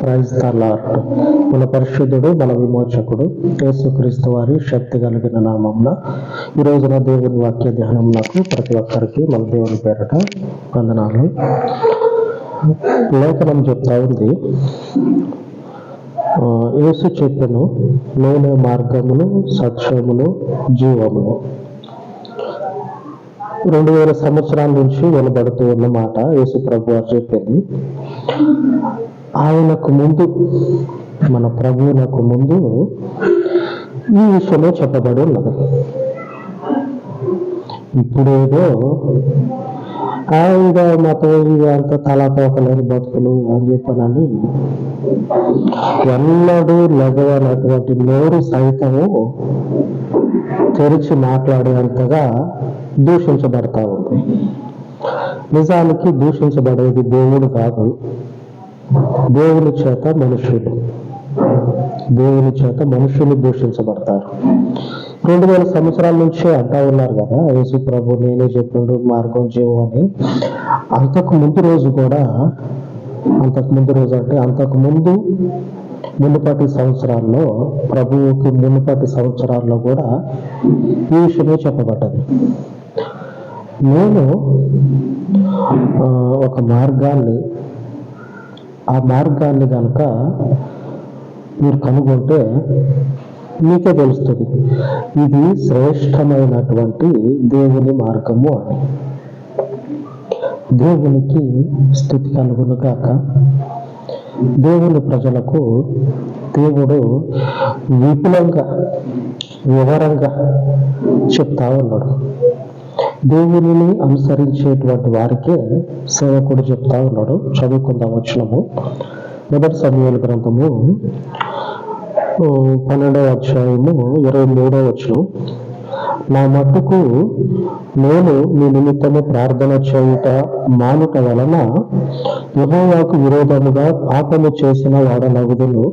Praise the lord మన పరిశుద్ధుడు మన విమోచకుడు యేసుక్రీస్తు వారి శక్తి కలిగిన నామంలో ఈ రోజున దేవుని వాక్య ధ్యానం నాకు ప్రతి ఒక్కరికి మన దేవుని పేరట వందనాలు. లేఖనం చెప్తా ఉంది. ఆ, యేసు చెప్పెను నేనే మార్గమును సత్యమును జీవమును రెండు వేల సంవత్సరాల నుంచి వెనబడుతూ ఉన్న మాట యేసు ప్రభు వారు చెప్పింది. ఆయనకు ముందు మన ప్రభువునకు ముందు ఈ విషయంలో చెప్పబడి ఉన్నది. ఇప్పుడేదో ఆయన మతం అంత తలాతోకలేని బతుకులు అని చెప్పనని ఎన్నడూ లెగవనటువంటి నోరు సైతము తెరిచి మాట్లాడేంతగా దూషించబడతా ఉంది. నిజానికి దూషించబడేది దేవుడు కాదు. దేవుని చేత మనుషులు దేవుని చేత మనుషులు దూషించబడతారు. రెండు వేల సంవత్సరాల నుంచి అంటా ఉన్నారు కదా యేసు ప్రభు నేనే చెప్పిండు మార్గం జీవం అని. అంతకు ముందు రోజు కూడా అంతకు ముందు రోజు అంటే అంతకు ముందు మునుపటి సంవత్సరాల్లో ప్రభువుకి మునుపటి సంవత్సరాల్లో కూడా ఈ విషయమే చెప్పబడ్డది. నేను ఒక మార్గాన్ని ఆ మార్గాన్ని కనుక మీరు కనుగొంటే మీకే తెలుస్తుంది. ఇది శ్రేష్టమైనటువంటి దేవుని మార్గము అని. దేవునికి స్థుతి కలుగునుగాక దేవుని ప్రజలకు దేవుడు విపులంగా వివరంగా చెప్తా ఉన్నాడు. దేవుని అనుసరించేటువంటి వారికే సేవకుడు చెప్తా ఉన్నాడు. చదువుకుందాం వచ్చినము మొదటి సమయాల గ్రంథము పన్నెండవ అధ్యాయము ఇరవై మూడవ వచనం. నా మట్టుకు నేను మీ నిమిత్తము ప్రార్థన చేయుట మానుట వలన యహోవాకు విరోధముగా పాపము చేసిన వాడనగుదును.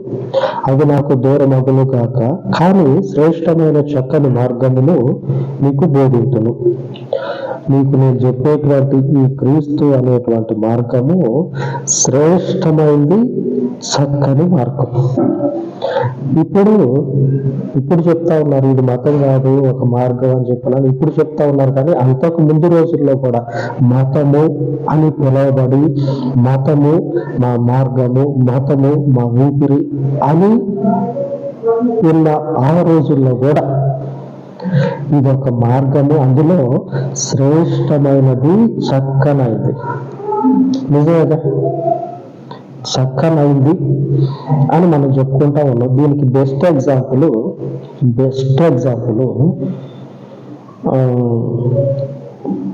అది నాకు దూరమగును కాక కానీ శ్రేష్టమైన చక్కని మార్గమును మీకు బోధింతును. మీకు నేను చెప్పేటువంటి ఈ క్రీస్తు అనేటువంటి మార్గము శ్రేష్టమైంది చక్కని మార్గం ఇప్పుడు ఇప్పుడు చెప్తా ఉన్నారు ఇది మతం కాదు ఒక మార్గం అని చెప్పాలని ఇప్పుడు చెప్తా ఉన్నారు కానీ అంతకు ముందు రోజుల్లో కూడా మతము అని పిలవబడి మతము మా మార్గము మతము మా ఊపిరి అని ఉన్న ఆ రోజుల్లో కూడా ఇది ఒక మార్గము. అందులో శ్రేష్టమైనది చక్కనైంది నిజమేగా? చక్కనైంది అని మనం చెప్పుకుంటా ఉన్నాం. దీనికి బెస్ట్ ఎగ్జాంపుల్ బెస్ట్ ఎగ్జాంపుల్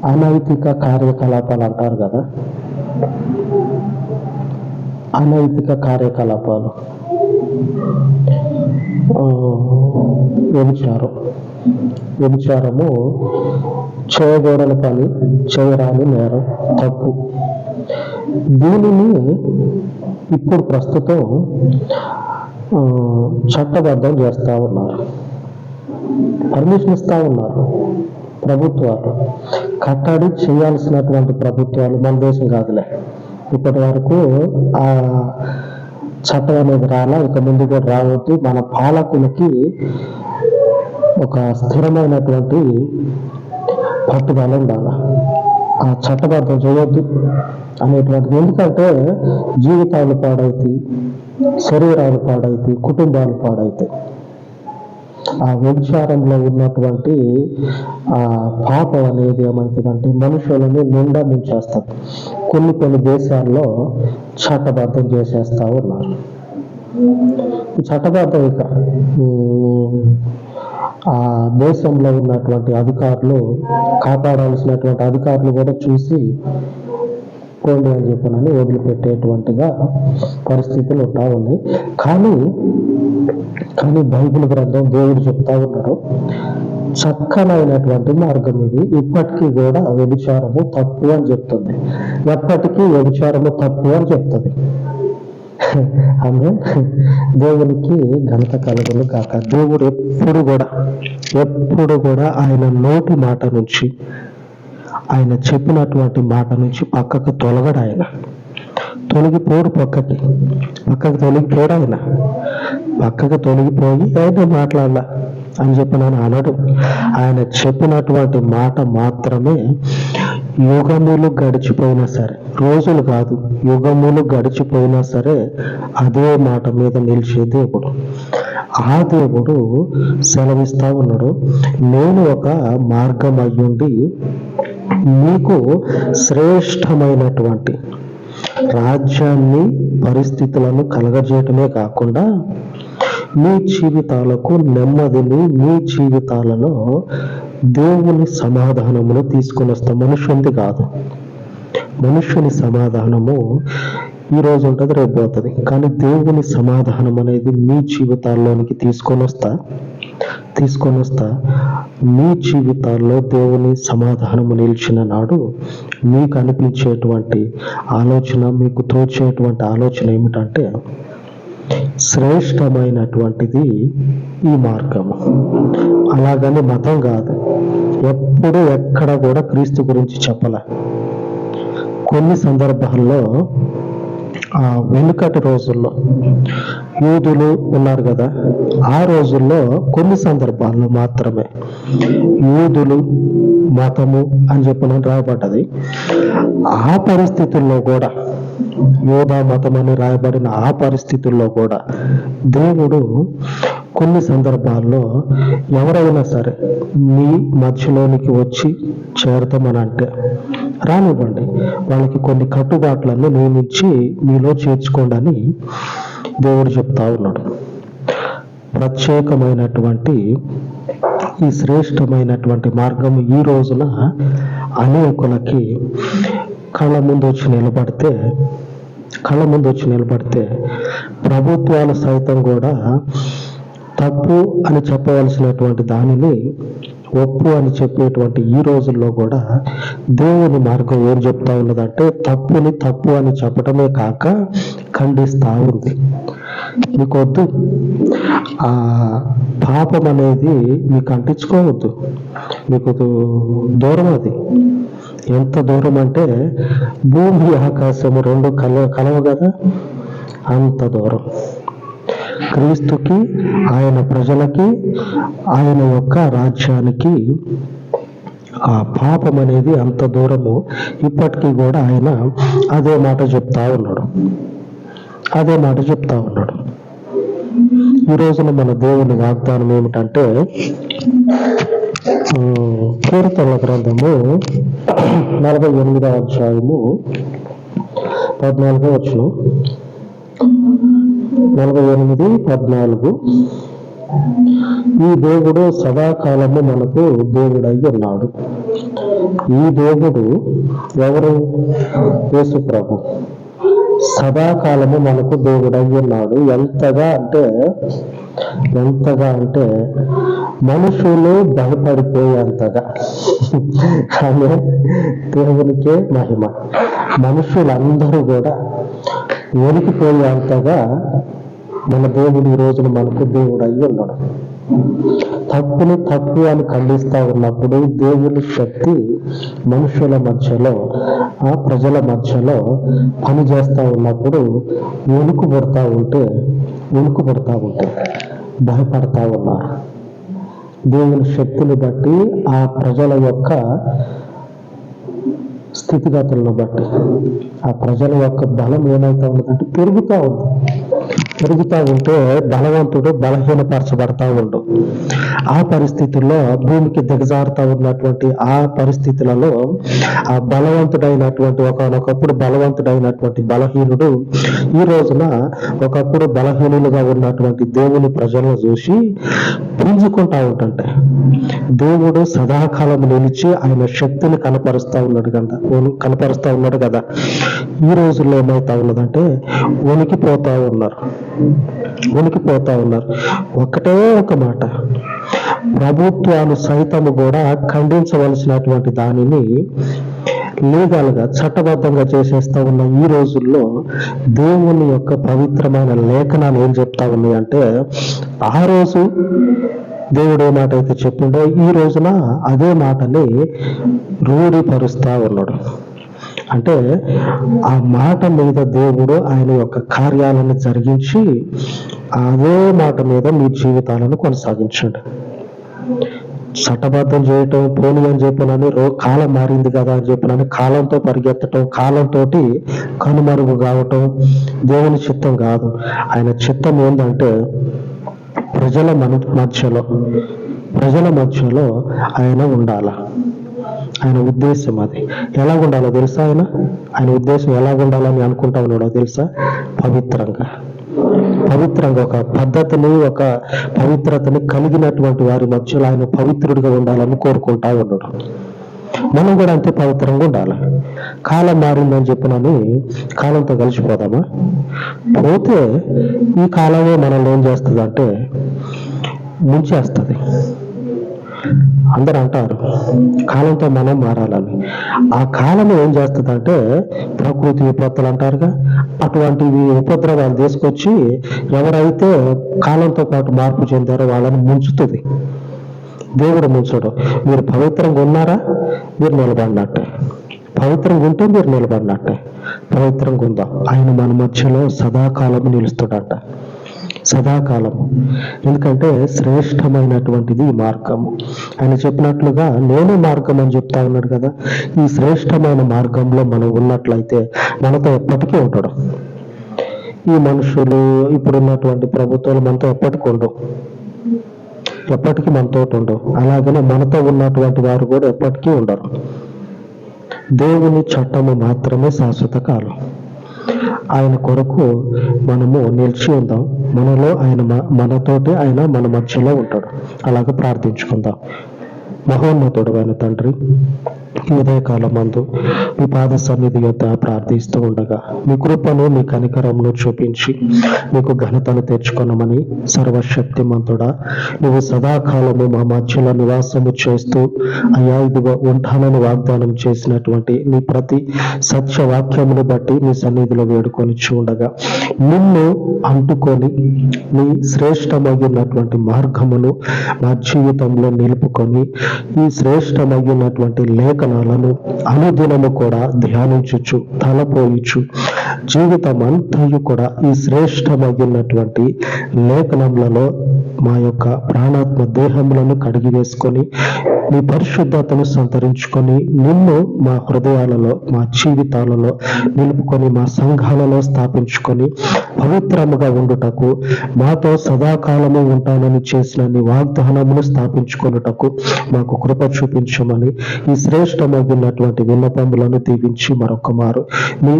అనైతిక కార్యకలాపాలు అంటారు కదా. అనైతిక కార్యకలాపాలు. వ్యభిచారం. వ్యభిచారము చేయకూడని పని చేయరాని నేరం తప్పు. దీనిని ఇప్పుడు ప్రస్తుతం చట్టబద్ధం చేస్తూ ఉన్నారు. పర్మిషన్ ఇస్తూ ఉన్నారు ప్రభుత్వాలు. కట్టడి చేయాల్సినటువంటి ప్రభుత్వాలు మన దేశం కాదులే. ఇప్పటి వరకు ఆ చట్టం అనేది రాలా ఇక ముందు కూడా రావద్దు. మన పాలకులకి ఒక స్థిరమైనటువంటి పట్టుదల ఉండాలి? ఆ చట్టబద్ధం చేయొద్దు అనేటువంటిది. ఎందుకంటే జీవితాలు పాడైతాయి శరీరాలు పాడైతాయి కుటుంబాలు పాడైతాయి. ఆ వ్యభిచారంలో ఉన్నటువంటి ఆ పాపం అనేది ఏమవుతుందంటే మనుషులని నిండా ముంచేస్తుంది కొన్ని కొన్ని దేశాల్లో చట్టబద్ధం చేసేస్తా ఉన్నారు. చట్టబద్ధం ఇక ఆ దేశంలో ఉన్నటువంటి అధికారులు కాపాడాల్సినటువంటి అధికారులు కూడా చూసి పోండి అని చెప్పనని వదిలిపెట్టేటువంటిగా పరిస్థితులు ఉంటా ఉన్నాయి కానీ కానీ బైబిల్ గ్రంథం దేవుడు చెప్తా ఉన్నాడు చక్కనైనటువంటి మార్గం ఇది. ఇప్పటికీ కూడా వ్యభిచారము తప్పు అని చెప్తుంది. ఎప్పటికీ వ్యభిచారము తప్పు అని చెప్తుంది. ఆమె దేవునికి ఘనత కలుగును కాక దేవుడు ఎప్పుడు కూడా ఎప్పుడు కూడా ఆయన నోటి మాట నుంచి ఆయన చెప్పినటువంటి మాట నుంచి పక్కకు తొలగడు ఆయన. తొలగిపోడు పక్కకి. పక్కకి తొలగిపోడు ఆయన. పక్కకు తొలగిపోయి ఆయన మాట్లాడాల అని చెప్పి నేను అనడు. ఆయన చెప్పినటువంటి మాట మాత్రమే యుగములు గడిచిపోయినా సరే రోజులు కాదు యుగములు గడిచిపోయినా సరే అదే మాట మీద నిలిచే దేవుడు. ఆ దేవుడు సెలవిస్తా ఉన్నాడు నేను ఒక మార్గం అయ్యుండి మీకు శ్రేష్టమైనటువంటి రాజ్యాన్ని పరిస్థితులను కలగజేయటమే కాకుండా మీ జీవితాలకు నెమ్మదిని మీ జీవితాలలో దేవుని సమాధానమును తీసుకొని వస్తాం. మనుషునిది కాదు. మనుషుని సమాధానము ఈ రోజు ఉంటుంది రేపు పోతుంది. కానీ దేవుని సమాధానం అనేది మీ జీవితాల్లోనికి తీసుకొని వస్తా. తీసుకొని వస్తా. మీ జీవితాల్లో దేవుని సమాధానము నిలిచిన నాడు మీకు అనిపించేటువంటి ఆలోచన మీకు తోచేటువంటి ఆలోచన ఏమిటంటే శ్రేష్టమైనటువంటిది ఈ మార్గము. అలాగని మతం కాదు. ఎప్పుడు ఎక్కడ కూడా క్రీస్తు గురించి చెప్పల. కొన్ని సందర్భాల్లో ఆ వెనుకటి రోజుల్లో యూదులు ఉన్నారు కదా ఆ రోజుల్లో కొన్ని సందర్భాల్లో మాత్రమే యూదులు మతము అని చెప్పిన రాబడ్డది ఆ పరిస్థితుల్లో కూడా యోధా మతం అని రాయబడిన ఆ పరిస్థితుల్లో కూడా దేవుడు కొన్ని సందర్భాల్లో ఎవరైనా సరే మీ మధ్యలోనికి వచ్చి చేరతామని అంటే రానివ్వండి. వాళ్ళకి కొన్ని కట్టుబాట్లను నియమించి మీలో చేర్చుకోండి అని దేవుడు చెప్తా ఉన్నాడు. ప్రత్యేకమైనటువంటి ఈ శ్రేష్టమైనటువంటి మార్గం ఈ రోజున అనేకులకి కళ్ళ ముందు వచ్చి నిలబడితే కళ్ళ ముందు వచ్చి నిలబడితే ప్రభుత్వాలు సైతం కూడా తప్పు అని చెప్పవలసినటువంటి దానిని ఒప్పు అని చెప్పేటువంటి ఈ రోజుల్లో కూడా దేవుని మార్గం ఏం చెప్తా ఉన్నదంటే తప్పుని తప్పు అని చెప్పటమే కాక ఖండిస్తా ఉంది. నీకొద్దు ఆ పాపం అనేది మీకు అంటించుకోవద్దు. మీకు దూరం అది. ఎంత దూరం అంటే భూమి ఆకాశము రెండు కల కలవు కదా? అంత దూరం. క్రీస్తుకి ఆయన ప్రజలకి ఆయన యొక్క రాజ్యానికి ఆ పాపం అనేది అంత దూరము. ఇప్పటికీ కూడా ఆయన అదే మాట చెప్తా ఉన్నాడు. అదే మాట చెప్తా ఉన్నాడు. ఈ రోజున మన దేవుని వాగ్దానం ఏమిటంటే ఉమ్, కీర్తనల గ్రంథము నలభై ఎనిమిదవ అధ్యాయము పద్నాలుగో వచ్చును నలభై ఎనిమిది పద్నాలుగు. ఈ దేవుడు సదాకాలము మనకు దేవుడై ఉన్నాడు. ఈ దేవుడు ఎవరు? యేసు ప్రభు. సదాకాలము మనకు దేవుడై ఉన్నాడు. ఎంతగా అంటే ఎంతగా అంటే మనుషులు భయపడిపోయేంతగా. ఆమె దేవునికే మహిమ. మనుషులందరూ కూడా వణికిపోయేంతగా మన దేవుడు ఈ రోజున మనకు దేవుడు అయి ఉన్నాడు. తప్పుని తప్పు అని ఖండిస్తా ఉన్నప్పుడు దేవుని శక్తి మనుషుల మధ్యలో ఆ ప్రజల మధ్యలో పని చేస్తా ఉన్నప్పుడు వణుకు పడతా ఉంటే వణుకు పడతా ఉంటే భయపడతా ఉన్నారు. దేవుని శక్తిని బట్టి ఆ ప్రజల యొక్క స్థితిగతులను బట్టి ఆ ప్రజల యొక్క బలం ఏమైతా ఉందంటే పెరుగుతూ ఉంది. పెరుగుతూ ఉంటే బలవంతుడు బలహీనపరచబడతా ఉండు. ఆ పరిస్థితుల్లో భూమికి దిగజారుతా ఉన్నటువంటి ఆ పరిస్థితులలో ఆ బలవంతుడైనటువంటి ఒకనొకప్పుడు బలవంతుడైనటువంటి బలహీనుడు ఈ రోజున ఒకప్పుడు బలహీనులుగా ఉన్నటువంటి దేవుని ప్రజలను చూసి పుంజుకుంటా ఉంటుంటే దేవుడు సదాకాలం నిలిచి ఆయన శక్తిని కనపరుస్తా ఉన్నాడు కదా కనపరుస్తా ఉన్నాడు కదా ఈ రోజుల్లో ఏమైతా ఉన్నదంటే వణికిపోతా ఉన్నారు. ఉనికిపోతా ఉన్నారు. ఒకటే ఒక మాట. ప్రభుత్వాలు సైతము కూడా ఖండించవలసినటువంటి దానిని లీగల్గా చట్టబద్ధంగా చేసేస్తా ఉన్న ఈ రోజుల్లో దేవుని యొక్క పవిత్రమైన లేఖనాలు ఏం చెప్తా ఉన్నాయి అంటే ఆ రోజు దేవుడు ఏ మాట అయితే చెప్పిండో ఈ రోజున అదే మాటని రూఢిపరుస్తా ఉన్నాడు. అంటే ఆ మాట మీద దేవుడు ఆయన యొక్క కార్యాలను జరిగించి అదే మాట మీద మీ జీవితాలను కొనసాగించండి. చట్టబద్ధం చేయటం పోనీ అని చెప్పినని రో కాలం మారింది కదా అని చెప్పినని కాలంతో పరిగెత్తటం కాలంతో కనుమరుగు కావటం దేవుని చిత్తం కాదు. ఆయన చిత్తం ఏంటంటే ప్రజల మన మధ్యలో ప్రజల మధ్యలో ఆయన ఉండాల? ఆయన ఉద్దేశం అది. ఎలా ఉండాలో తెలుసా ఆయన? ఆయన ఉద్దేశం ఎలా ఉండాలని అనుకుంటా ఉన్నాడో తెలుసా? పవిత్రంగా. పవిత్రంగా ఒక పద్ధతిని ఒక పవిత్రతని కలిగినటువంటి వారి మధ్యలో ఆయన పవిత్రుడిగా ఉండాలని కోరుకుంటా ఉన్నాడు. మనం కూడా అంతే పవిత్రంగా ఉండాలి? కాలం మారిందని చెప్పినని కాలంతో కలిసిపోదామా? పోతే ఈ కాలమే మనల్ని ఏం చేస్తుంది అంటే ముంచేస్తుంది. అందరూ అంటారు కాలంతో మనం మారాలని. ఆ కాలం ఏం చేస్తుందంటే ప్రకృతి విపత్తులు అంటారుగా అటువంటివి ఉపద్రవాలు తీసుకొచ్చి ఎవరైతే కాలంతో పాటు మార్పు చెందారో వాళ్ళని ముంచుతుంది. దేవుడు ముంచడు. మీరు పవిత్రంగా ఉన్నారా? మీరు నిలబడినట్టే. పవిత్రంగా ఉంటే మీరు నిలబడినట్టే. పవిత్రంగా ఉందా. ఆయన మన మధ్యలో సదాకాలం నిలుస్తుడట. సదాకాలము. ఎందుకంటే శ్రేష్టమైనటువంటిది ఈ మార్గము. ఆయన చెప్పినట్లుగా నేనే మార్గం అని చెప్తా ఉన్నాడు కదా. ఈ శ్రేష్టమైన మార్గంలో మనం ఉన్నట్లయితే మనతో ఎప్పటికీ ఉంటాడు ఈ మనుషులు ఇప్పుడున్నటువంటి ప్రభుత్వాలు మనతో ఎప్పటికీ ఉండవు. ఎప్పటికీ మనతో ఉండవు. అలాగనే మనతో ఉన్నటువంటి వారు కూడా ఎప్పటికీ ఉండరు. దేవుని చట్టము మాత్రమే శాశ్వత కాలం. ఆయన కొరకు మనము నిలిచి ఉందాం. మనలో ఆయన మ- మనతోటి ఆయన మన మధ్యలో ఉంటాడు. అలాగ ప్రార్థించుకుందాం. మహోన్నతుడు ఆయన తండ్రి ఈ ఉదయకాలం మందు మీ పాద సన్నిధి యొక్క ప్రార్థిస్తూ ఉండగా మీ కృపను మీ కనికరమును చూపించి మీకు ఘనతను తెచ్చుకొనమని సర్వశక్తిమంతుడా నువ్వు సదాకాలము మా మధ్యలో నివాసము చేస్తూ అయ్యా ఇదిగో ఉంటానని వాగ్దానం చేసినటువంటి నీ ప్రతి సత్య వాక్యమును బట్టి మీ సన్నిధిలో వేడుకొని చూడగా నిన్ను అంటుకొని నీ శ్రేష్టమైనటువంటి మార్గమును మా జీవితంలో నిలుపుకొని ఈ శ్రేష్టమైనటువంటి లేఖనాలను అనుదినము కూడా ధ్యానించుచు తలపోయిచు. జీవితం అంతయు కూడా ఈ శ్రేష్టమైనటువంటి లేఖనములలో మా యొక్క ప్రాణాత్మ దేహములను కడిగి వేసుకొని నీ పరిశుద్ధతను సంతరించుకొని నిన్ను మా హృదయాలలో మా జీవితాలలో నిలుపుకొని మా సంఘాలలో స్థాపించుకొని పవిత్రముగా ఉండుటకు మాతో సదాకాలము ఉంటానని చేసిన నీ వాగ్దానమును స్థాపించుకొనుటకు మాకు కృప చూపించమని ఈ శ్రేష్టమైనటువంటి విన్నపములను దీవించి మరొక మారు మీ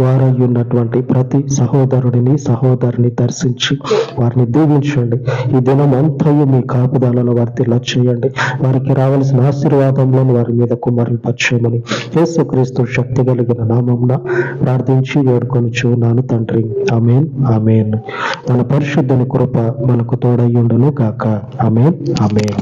వారై ఉన్నటువంటి ప్రతి సహోదరుడిని సహోదరిని దర్శించి వారిని దీవించండి. ఈ దినం అంతయు మీ కాపుదాలలో వర్తిల్ల చేయండి వారికి రావాల్సిన ఆశీర్వాదంలోని వారి మీద కుమరింపచేయమని యేసుక్రీస్తు శక్తి కలిగిన నామంన ప్రార్థించి వేడుకొని చూనాను తండ్రి. Amen amen. మన పరిశుద్ధుని కృప మనకు తోడయ్యుండును కాక ఆమెన్ ఆమెన్.